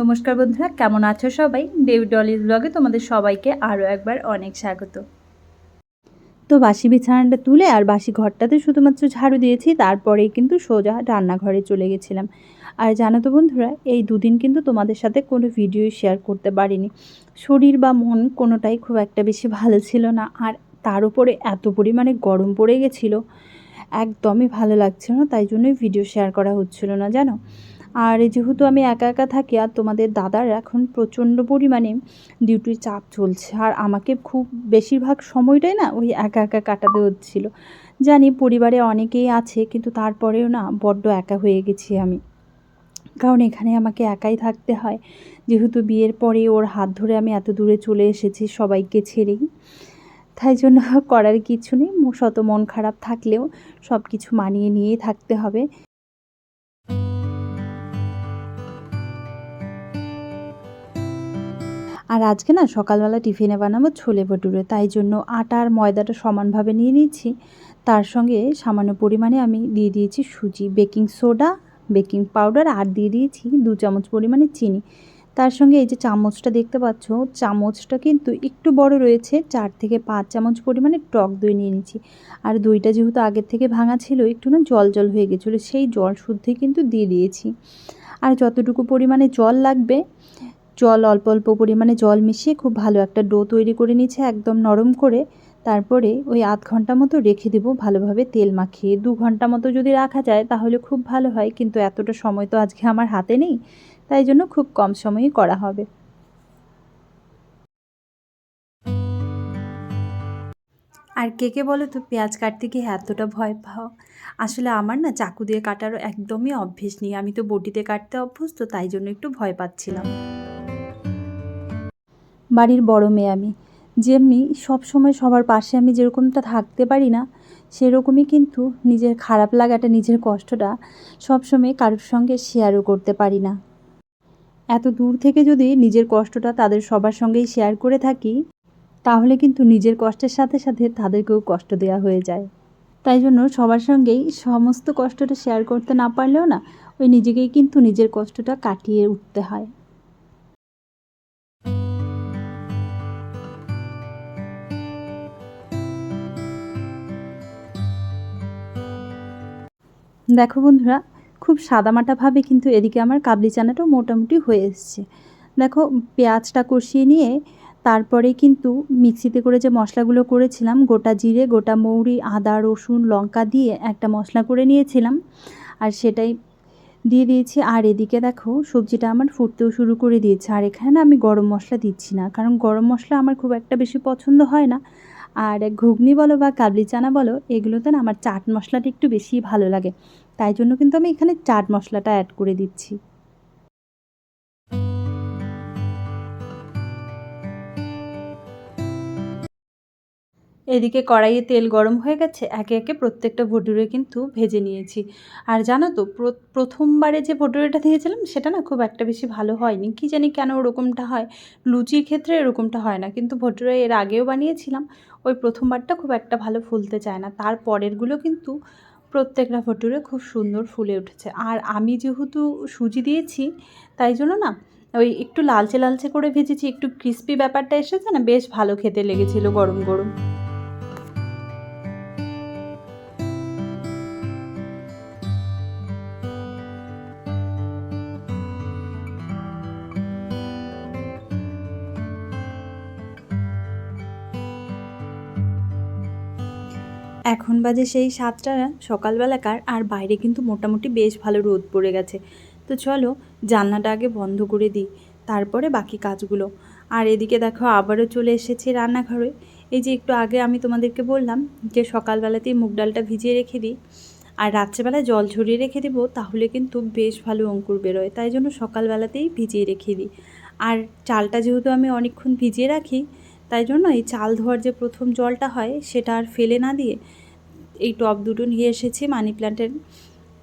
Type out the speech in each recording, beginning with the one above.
নমস্কার বন্ধুরা, কেমন আছো সবাই? ডেভিড ডলির ব্লগে তোমাদের সবাইকে আরও একবার অনেক স্বাগত। তো বাসি বিছানাটা তুলে আর বাসি ঘরটাতে শুধুমাত্র ঝাড়ু দিয়েছি, তারপরেই কিন্তু সোজা রান্নাঘরে চলে গেছিলাম। আর জানো তো বন্ধুরা, এই দুদিন কিন্তু তোমাদের সাথে কোনো ভিডিও শেয়ার করতে পারিনি। শরীর বা মন কোনোটাই খুব একটা বেশি ভালো ছিল না, আর তার উপরে এত পরিমাণে গরম পড়ে গেছিল। একদমই ভালো লাগছিল না, তাই জন্যই ভিডিও শেয়ার করা হচ্ছিল না, জানো? আর যেহেতু আমি একা একা থাকি আর তোমাদের দাদার এখন প্রচণ্ড পরিমাণে ডিউটির চাপ চলছে আর আমাকে খুব বেশিরভাগ সময়টাই না ওই একা একা কাটাতে হচ্ছিল। জানি পরিবারে অনেকেই আছে কিন্তু তারপরেও না বড্ড একা হয়ে গেছি আমি। কারণ এখানে আমাকে একাই থাকতে হয়। যেহেতু বিয়ের পরে ওর হাত ধরে আমি এত দূরে চলে এসেছি সবাইকে ছেড়েই। তাই জন্য করার কিছু নেই। শত মন খারাপ থাকলেও সব কিছু মানিয়ে নিয়েই থাকতে হবে। আর আজকে না সকালবেলা টিফিনে বানাবো ছোলে ভটুরে, তাই জন্য আটা আর ময়দাটা সমানভাবে নিয়ে নিচ্ছি তার সঙ্গে সামান্য পরিমাণে আমি দিয়ে দিয়েছি সুজি, বেকিং সোডা, বেকিং পাউডার আর দিয়ে দিয়েছি দু চামচ পরিমাণে চিনি। তার সঙ্গে এই যে চামচটা দেখতে পাচ্ছ, চামচটা কিন্তু একটু বড় রয়েছে, চার থেকে পাঁচ চামচ পরিমাণে টক দই নিয়ে নিচ্ছি আর দইটা যেহেতু আগের থেকে ভাঙা ছিল, একটু না জল জল হয়ে গেছিল, সেই জল শুদ্ধই কিন্তু দিয়ে দিয়েছি। আর যতটুকু পরিমাণে জল লাগবে জল অল্প অল্প পরিমাণে জল মিশিয়ে খুব ভালো একটা ডো তৈরি করে নিচ্ছে একদম নরম করে। তারপরে ওই আধ ঘণ্টা মতো রেখে দেবো ভালোভাবে তেল মাখিয়ে। দু ঘণ্টা মতো যদি রাখা যায় তাহলে খুব ভালো হয়, কিন্তু এতটা সময় তো আজকে আমার হাতে নেই, তাই জন্য খুব কম সময়ই করা হবে। আর কে কে বলো তো, পেঁয়াজ কাটতে গিয়ে এতটা ভয় পাও? আসলে আমার না চাকু দিয়ে কাটারও একদমই অভ্যেস নেই। আমি তো বটিতে কাটতে অভ্যস্ত, তাই জন্য একটু ভয় পাচ্ছিলাম। বাড়ির বড় মেয়ে আমি। যেমনি সব সময় সবার পাশে আমি যেরকমটা থাকতে পারি না, সেরকমই কিন্তু নিজের খারাপ লাগাটা, নিজের কষ্টটা সবসময় কারোর সঙ্গে শেয়ারও করতে পারি না। এত দূর থেকে যদি নিজের কষ্টটা তাদের সবার সঙ্গেই শেয়ার করে থাকি, তাহলে কিন্তু নিজের কষ্টের সাথে সাথে তাদেরকেও কষ্ট দেওয়া হয়ে যায়। তাই জন্য সবার সঙ্গেই সমস্ত কষ্টটা শেয়ার করতে না পারলেও না, ওই নিজেকেই কিন্তু নিজের কষ্টটা কাটিয়ে উঠতে হয়। দেখো বন্ধুরা, খুব সাদামাটাভাবে কিন্তু এদিকে আমার কাবলি চানাটাও মোটামুটি হয়ে এসছে। দেখো, পেঁয়াজটা কষিয়ে নিয়ে তারপরে কিন্তু মিক্সিতে করে যে মশলাগুলো করেছিলাম, গোটা জিরে, গোটা মৌরি, আদা, রসুন, লঙ্কা দিয়ে একটা মশলা করে নিয়েছিলাম আর সেটাই দিয়ে দিয়েছি। আর এদিকে দেখো, সবজিটা আমার ফুটতেও শুরু করে দিয়েছে। আর এখানে না আমি গরম মশলা দিচ্ছি না, কারণ গরম মশলা আমার খুব একটা বেশি পছন্দ হয় না। আর ঘুগনি বলো বা কাবলি চানা বলো, এগুলোতে না আমার চাট মশলাটা একটু বেশি ভালো লাগে। তাই জন্য কিন্তু আমি এখানে চাট মশলাটা অ্যাড করে দিচ্ছি। এদিকে কড়াইয়ে তেল গরম হয়ে গেছে, একে একে প্রত্যেকটা ভটুরে কিন্তু ভেজে নিয়েছি। আর জানো তো প্রথমবারে যে ভটুরেটা দিয়েছিলাম, সেটা না খুব একটা বেশি ভালো হয়নি। কি জানি কেন ওরকমটা হয়, লুচির ক্ষেত্রে এরকমটা হয় না। কিন্তু ভটুরে এর আগেও বানিয়েছিলাম, ওই প্রথমবারটা খুব একটা ভালো ফুলতে চায় না। তার পরেরগুলো কিন্তু প্রত্যেকটা ভটুরে খুব সুন্দর ফুলে উঠেছে। আর আমি যেহেতু সুজি দিয়েছি, তাই জন্য না, ওই একটু লালচে লালচে করে ভেজেছি, একটু ক্রিস্পি ব্যাপারটা এসেছে না, বেশ ভালো খেতে লেগেছিল গরম গরম। এখন বাজে সেই সাতটা সকালবেলাকার আর বাইরে কিন্তু মোটামুটি বেশ ভালো রোদ পড়ে গেছে। তো চলো, জানলাটা আগে বন্ধ করে দিই, তারপরে বাকি কাজগুলো। আর এদিকে দেখো, আবারও চলে এসেছি রান্নাঘরে। এই যে একটু আগে আমি তোমাদেরকে বললাম যে সকালবেলাতেই মুগ ডালটা ভিজিয়ে রেখে দিই, আর রাত্রেবেলায় জল ঝরিয়ে রেখে দেবো, তাহলে কিন্তু বেশ ভালো অঙ্কুর বেরোয়। তাই জন্য সকালবেলাতেই ভিজিয়ে রেখে দিই। আর চালটা যেহেতু আমি অনেকক্ষণ ভিজিয়ে রাখি তাই জন্য এই চাল ধোয়ার যে প্রথম জলটা হয় সেটা আর ফেলে না দিয়ে এই টব দুটো নিয়ে এসেছি মানি প্ল্যান্টের।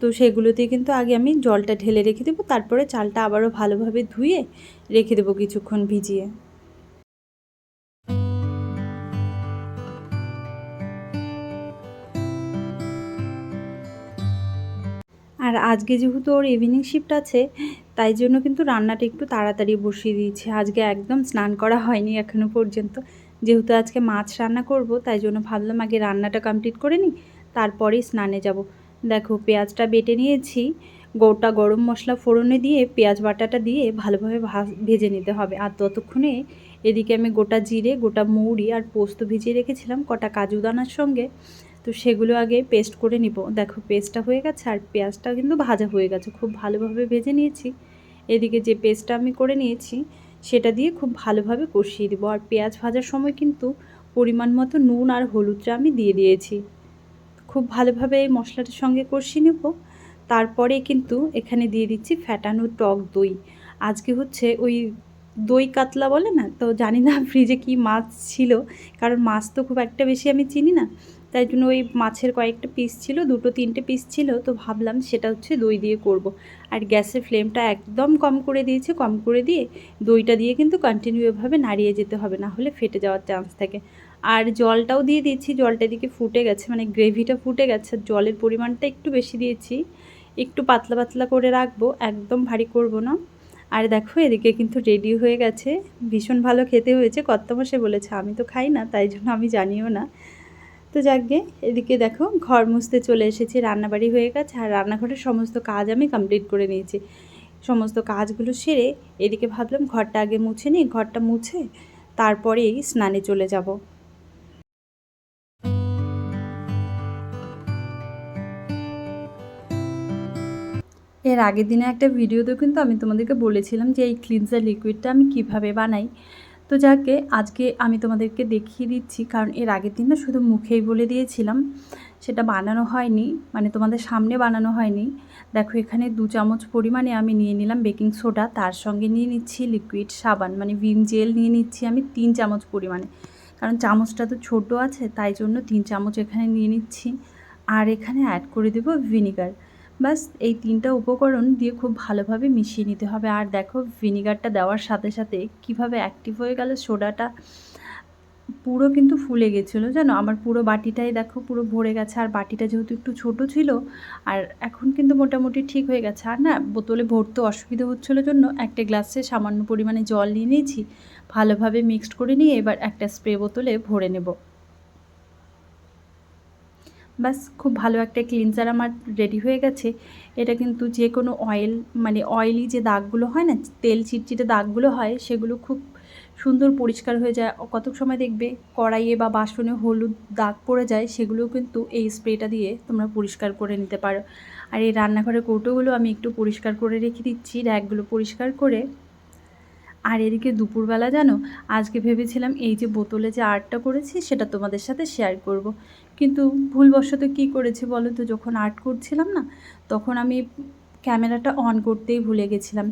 তো সেগুলোতে কিন্তু আগে আমি জলটা ঢেলে রেখে দেবো, তারপরে চালটা আবারও ভালোভাবে ধুয়ে রেখে দেবো কিছুক্ষণ ভিজিয়ে। আর আজকে যেহেতু ওর ইভিনিং শিফট আছে, তাই জন্য কিন্তু রান্নাটা একটু তাড়াতাড়ি বসিয়ে দিয়েছি। আজকে একদম স্নান করা হয়নি এখনও পর্যন্ত। যেহেতু আজকে মাছ রান্না করব, তাই জন্য ভাবলাম আগে রান্নাটা কমপ্লিট করে নিই, তারপরেই স্নানে যাব। দেখো, পেঁয়াজটা বেটে নিয়েছি, গোটা গরম মশলা ফোড়নে দিয়ে পেঁয়াজ বাটাটা দিয়ে ভালোভাবে ভেজে নিতে হবে। আর ততক্ষণে এদিকে আমি গোটা জিরে, গোটা মৌরি আর পোস্ত ভিজিয়ে রেখেছিলাম, কটা কাজু দানার সঙ্গে। তো সেগুলো আগে পেস্ট করে নিব। দেখো পেস্টটা হয়ে গেছে আর পেঁয়াজটা কিন্তু ভাজা হয়ে গেছে। খুব ভালোভাবে ভেজে নিয়েছি। এদিকে যে পেস্টটা আমি করে নিয়েছি, সেটা দিয়ে খুব ভালোভাবে কষিয়ে দেবো। আর পেঁয়াজ ভাজার সময় কিন্তু পরিমাণ মতো নুন আর হলুদটা আমি দিয়ে দিয়েছি। খুব ভালোভাবে এই মশলাটার সঙ্গে কষিয়ে নেব। তারপরে কিন্তু এখানে দিয়ে দিচ্ছি ফ্যাটানো টক দই। আজকে হচ্ছে ওই দই কাতলা বলে না? তো জানি না ফ্রিজে কি মাছ ছিল। কারণ মাছ তো খুব একটা বেশি আমি চিনি না। তাই জন্য ওই মাছের কয়েকটা পিস ছিল, দুটো তিনটে পিস ছিল। তো ভাবলাম সেটা হচ্ছে দই দিয়ে করব। আর গ্যাসের ফ্লেমটা একদম কম করে দিয়েছে। কম করে দিয়ে দইটা দিয়ে কিন্তু কন্টিনিউ এভাবে নাড়িয়ে যেতে হবে। না হলে ফেটে যাওয়ার চান্স থাকে। আর জলটাও দিয়ে দিয়েছি। জলটা দিকে ফুটে গেছে। মানে গ্রেভিটা ফুটে গেছে। জলের পরিমাণটা একটু বেশি দিয়েছি। একটু পাতলা পাতলা করে রাখব। একদম ভারী করব না। আর দেখো, এদিকে কিন্তু রেডি হয়ে গেছে। ভীষণ ভালো খেতে হয়েছে। কর্তামশে বলেছে, আমি তো খাই না, তাই জন্য আমি জানিও না। তো যাকগে, এদিকে দেখো, ঘর মুছতে চলে এসেছি, রান্নাবাড়ি হয়ে গেছে। আর রান্নাঘরের সমস্ত কাজ আমি কমপ্লিট করে নিয়েছি। সমস্ত কাজগুলো সেরে এদিকে ভাবলাম, ঘরটা আগে মুছে নিই। ঘরটা মুছে তারপরেই স্নানে চলে যাব। এর আগের দিনে একটা ভিডিওতেও কিন্তু আমি তোমাদেরকে বলেছিলাম যে এই ক্লিনজার লিকুইডটা আমি কীভাবে বানাই। তো যাকে আজকে আমি তোমাদেরকে দেখিয়ে দিচ্ছি, কারণ এর আগের দিন না শুধু মুখেই বলে দিয়েছিলাম, সেটা বানানো হয়নি মানে তোমাদের সামনে বানানো হয়নি। দেখো, এখানে দু চামচ পরিমাণে আমি নিয়ে নিলাম বেকিং সোডা, তার সঙ্গে নিয়ে নিচ্ছি লিকুইড সাবান মানে ভিম জেল নিয়ে নিচ্ছি আমি তিন চামচ পরিমাণে। কারণ চামচটা তো ছোট আছে, তাই জন্য তিন চামচ এখানে নিয়ে নিচ্ছি। আর এখানে অ্যাড করে দেবো ভিনিগার বাস এই তিনটা উপকরণ দিয়ে খুব ভালোভাবে মিশিয়ে নিতে হবে। আর দেখো, ভিনিগারটা দেওয়ার সাথে সাথে কীভাবে অ্যাক্টিভ হয়ে গেল সোডাটা পুরো কিন্তু ফুলে গেছিল, জানো? আমার পুরো বাটিটাই দেখো পুরো ভরে গেছে, আর বাটিটা যেহেতু একটু ছোট ছিল, আর এখন কিন্তু মোটামুটি ঠিক হয়ে গেছে। আর না, বোতলে ভরতে অসুবিধা হচ্ছিল জন্য একটা গ্লাসে সামান্য পরিমাণে জল নিয়ে নিয়েছি, ভালোভাবে মিক্সড করে নিয়ে এবার একটা স্প্রে বোতলে ভরে নেব। বাস খুব ভালো একটা ক্লিনজার আমার রেডি হয়ে গেছে। এটা কিন্তু যে কোনো অয়েল মানে অয়েলি যে দাগগুলো হয় না, তেল চিটচিটে দাগগুলো হয়, সেগুলো খুব সুন্দর পরিষ্কার হয়ে যায়। কত সময় দেখবে কড়াইয়ে বা বাসনে হলুদ দাগ পড়ে যায়, সেগুলোও কিন্তু এই স্প্রেটা দিয়ে তোমরা পরিষ্কার করে নিতে পারো। আর এই রান্নাঘরের কৌটোগুলো আমি একটু পরিষ্কার করে রেখে দিচ্ছি, র্যাকগুলো পরিষ্কার করে। আর এদিকে দুপুরবেলা জানো, আজকে ভেবেছিলাম এই যে বোতলে যে আর্টটা করেছি, সেটা তোমাদের সাথে শেয়ার করব। কিন্তু ভুলবশত কি করেছি বলো তো? যখন আর্ট করছিলাম না, তখন আমি ক্যামেরাটা অন করতেই ভুলে গেছিলাম।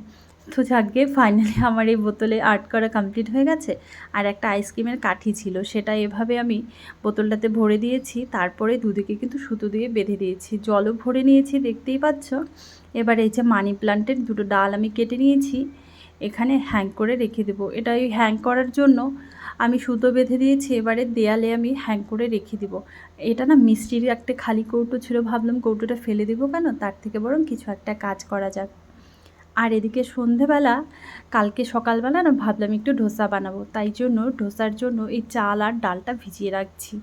তো যাকে ফাইনালি আমার এই বোতলে আর্ট করা কমপ্লিট হয়ে গেছে, আর একটা আইসক্রিমের কাঠি ছিল, সেটা এভাবে আমি বোতলটাতে ভরে দিয়েছি, তারপরে দুদিকে কিন্তু সুতো দিয়ে বেঁধে দিয়েছি। জলও ভরে নিয়েছি, দেখতেই পাচ্ছ? এবার এই যে মানি প্লান্টের দুটো ডাল আমি কেটে নিয়েছি। এখানে হ্যাং করে রেখে দেবো। এটা ওই হ্যাং করার জন্য আমি সুতো বেঁধে দিয়েছি, এবারে দেয়ালে আমি হ্যাং করে রেখে দিব। এটা না মিষ্টির একটা খালি কৌটো ছিল, ভাবলাম কৌটোটা ফেলে দেবো কেন? তার থেকে বরং কিছু একটা কাজ করা যাক। আর এদিকে সন্ধেবেলা, কালকে সকালবেলা না ভাবলাম একটু ডোসা বানাবো, তাই জন্য ডোসার জন্য এই চাল আর ডালটা ভিজিয়ে রাখছি।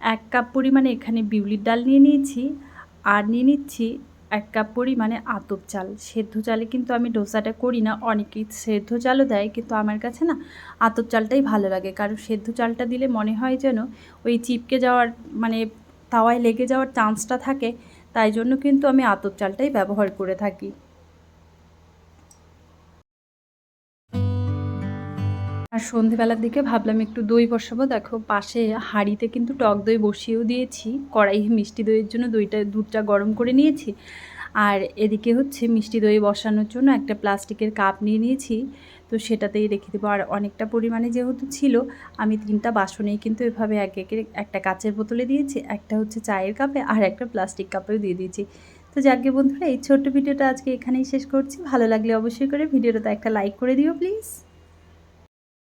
এক কাপ পরিমাণে এখানে বিউলির ডাল নিয়ে নিয়েছি, আর নিয়ে নিচ্ছি এক কাপ পরিমাণে আতপ চাল। সেদ্ধ চালে কিন্তু আমি ডোসাটা করি না, অনেকেই সেদ্ধ চালও দেয়, কিন্তু আমার কাছে না আতপ চালটাই ভালো লাগে। কারণ সেদ্ধ চালটা দিলে মনে হয় যেন ওই চিপকে যাওয়ার মানে তাওয়ায় লেগে যাওয়ার চান্সটা থাকে, তাই জন্য কিন্তু আমি আতপ চালটাই ব্যবহার করে থাকি। আর সন্ধেবেলার দিকে ভাবলাম একটু দই বসাবো। দেখো, পাশে হাঁড়িতে কিন্তু টক দই বসিয়েও দিয়েছি। কড়াই মিষ্টি দইয়ের জন্য দইটা, দুধটা গরম করে নিয়েছি। আর এদিকে হচ্ছে মিষ্টি দই বসানোর জন্য একটা প্লাস্টিকের কাপ নিয়ে নিয়েছি। তো সেটাতেই রেখে দেবো। আর অনেকটা পরিমাণে যেহেতু ছিল, আমি তিনটা বাসনেই কিন্তু এভাবে এক একে একটা কাচের বোতলে দিয়েছি, একটা হচ্ছে চায়ের কাপে আর একটা প্লাস্টিক কাপেও দিয়ে দিয়েছি। তো যাকে বন্ধুরা, এই ছোট্ট ভিডিওটা আজকে এখানেই শেষ করছি। ভালো লাগলে অবশ্যই করে ভিডিওটাতে একটা লাইক করে দিও, প্লিজ।